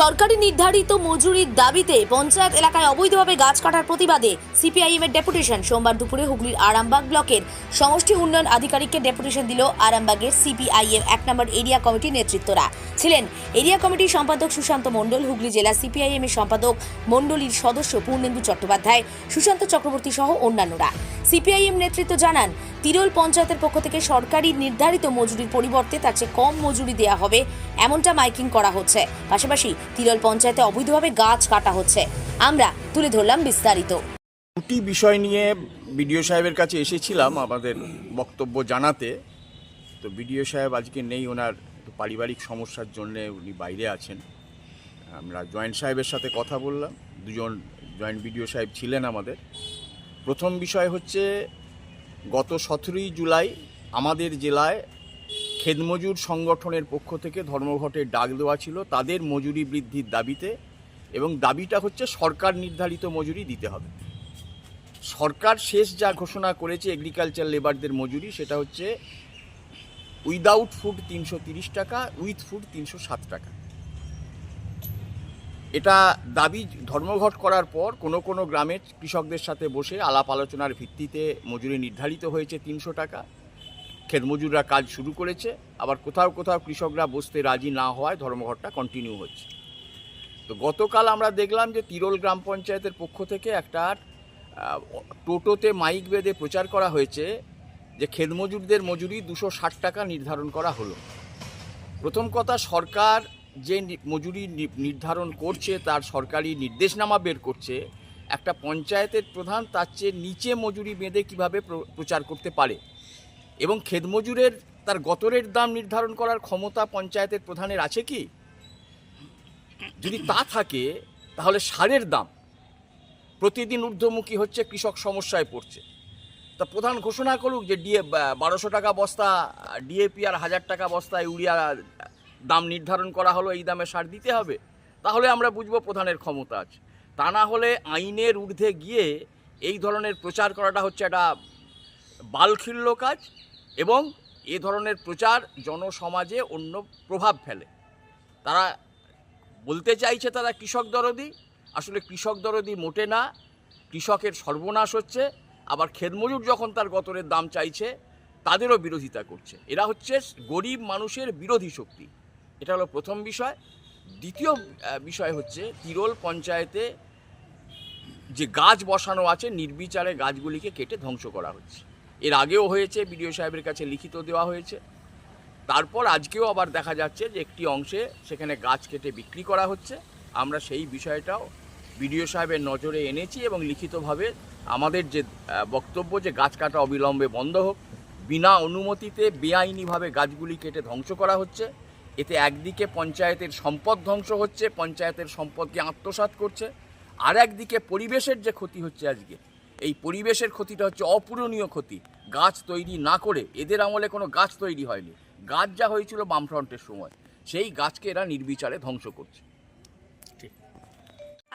সরকারি নির্ধারিত মজুরির দাবিতে পঞ্চায়েত এলাকায় অবৈধভাবে গাছ কাটার প্রতিবাদে সিপিআইএম এর ডেপুটেশন। সোমবার দুপুরে হুগলির আরামবাগ ব্লকের সমষ্টি উন্নয়ন আধিকারিককে ডেপুটেশন দিল আরামবাগের সিপিআইএম এক নম্বর এরিয়া কমিটির নেতৃত্বরা। ছিলেন এরিয়া কমিটির সম্পাদক সুশান্ত মণ্ডল, হুগলি জেলা সিপিআইএম এর সম্পাদক মণ্ডলীর সদস্য পূর্ণেন্দু চট্টোপাধ্যায়, সুশান্ত চক্রবর্তী সহ অন্যান্যরা। সিপিআইএম নেতৃত্ব জানান, তিরোল পঞ্চায়েতের পক্ষ থেকে সরকারি নির্ধারিত মজুরির পরিবর্তে তার চেয়ে কম মজুরি দেওয়া হবে এমনটা মাইকিং করা হচ্ছে। পাশাপাশি তিরোল পঞ্চায়েতে অবৈধভাবে গাছ কাটা হচ্ছে। আমরা তুলে ধরলাম বিস্তারিত। দুটি বিষয় নিয়ে বিডিও সাহেবের কাছে এসেছিলাম আমাদের বক্তব্য জানাতে। তো বিডিও সাহেব আজকে নেই, ওনার পারিবারিক সমস্যার জন্যে উনি বাইরে আছেন। আমরা জয়েন্ট সাহেবের সাথে কথা বললাম, দুজন জয়েন্ট বিডিও সাহেব ছিলেন আমাদের। প্রথম বিষয় হচ্ছে, গত সতেরোই জুলাই আমাদের জেলায় খেদমজুর সংগঠনের পক্ষ থেকে ধর্মঘটের ডাক দেওয়া ছিল তাদের মজুরি বৃদ্ধির দাবিতে এবং দাবিটা হচ্ছে সরকার নির্ধারিত মজুরি দিতে হবে। সরকার শেষ যা ঘোষণা করেছে এগ্রিকালচার লেবারদের মজুরি, সেটা হচ্ছে উইদাউট ফুড তিনশো টাকা উইথ ফুড তিনশো সাত টাকা। এটা দাবি ধর্মঘট করার পর কোনো কোনো গ্রামের কৃষকদের সাথে বসে আলাপ আলোচনার ভিত্তিতে মজুরি নির্ধারিত হয়েছে তিনশো টাকা। ক্ষেতমজুররা কাজ শুরু করেছে, আবার কোথাও কোথাও কৃষকরা বসতে রাজি না হওয়ায় ধর্মঘটটা কন্টিনিউ হচ্ছে। তো গতকাল আমরা দেখলাম যে তিরোল গ্রাম পঞ্চায়েতের পক্ষ থেকে একটা টোটোতে মাইক বেঁধে প্রচার করা হয়েছে যে খেদমজুরদের মজুরি দুশো ষাট টাকা নির্ধারণ করা হলো। প্রথম কথা, সরকার যে মজুরি নির্ধারণ করছে, তার সরকারি নির্দেশনামা বের করছে। একটা পঞ্চায়েতের প্রধান তার চেয়ে নিচে মজুরি বেঁধে কীভাবে প্র- প্রচার করতে পারে? এবং খেদমজুরের তার গতরের দাম নির্ধারণ করার ক্ষমতা পঞ্চায়েতের প্রধানের আছে কি? যদি তা থাকে, তাহলে সারের দাম প্রতিদিন ঊর্ধ্বমুখী হচ্ছে, কৃষক সমস্যায় পড়ছে। তা প্রধান ঘোষণা করুক যে ডিএ বারোশো টাকা বস্তা, ডিএপি আর হাজার টাকা বস্তা ইউরিয়া দাম নির্ধারণ করা হলো, এই দামে সার দিতে হবে, তাহলে আমরা বুঝব প্রধানের ক্ষমতা আছে। তা না হলে আইনের ঊর্ধ্বে গিয়ে এই ধরনের প্রচার করাটা হচ্ছে একটা বালখিল্য কাজ এবং এ ধরনের প্রচার জনসমাজে অন্য প্রভাব ফেলে। তারা বলতে চাইছে তারা কৃষক দরদি আসলে কৃষক দরদি মোটে না, কৃষকের সর্বনাশ হচ্ছে, আবার খেদমজুর যখন তার গতরের দাম চাইছে, তাদেরও বিরোধিতা করছে। এরা হচ্ছে গরিব মানুষের বিরোধী শক্তি। এটা হলো প্রথম বিষয়। দ্বিতীয় বিষয় হচ্ছে তিরোল পঞ্চায়েতে যে গাছ বসানো আছে, নির্বিচারে গাছগুলিকে কেটে ধ্বংস করা হচ্ছে। এর আগেও হয়েছে, বিডিও সাহেবের কাছে লিখিত দেওয়া হয়েছে। তারপর আজকেও আবার দেখা যাচ্ছে যে একটি অংশে সেখানে গাছ কেটে বিক্রি করা হচ্ছে। আমরা সেই বিষয়টাও বিডিও সাহেবের নজরে এনেছি এবং লিখিতভাবে আমাদের যে বক্তব্য যে গাছ কাটা অবিলম্বে বন্ধ হোক, বিনা অনুমতিতে বেআইনিভাবে গাছগুলি কেটে ধ্বংস করা হচ্ছে, এতে একদিকে পঞ্চায়েতের সম্পদ ধ্বংস হচ্ছে, পঞ্চায়েতের সম্পদকে আত্মসাৎ করছে, আর একদিকে পরিবেশের যে ক্ষতি হচ্ছে আজকে, এই পরিবেশের ক্ষতিটা হচ্ছে অপূরণীয় ক্ষতি। গাছ তৈরি না করে এদের আমলে কোনো গাছ তৈরি হয়নি। গাছ যা হয়েছিল বামফ্রন্টের সময়, সেই গাছকে এরা নির্বিচারে ধ্বংস করছে।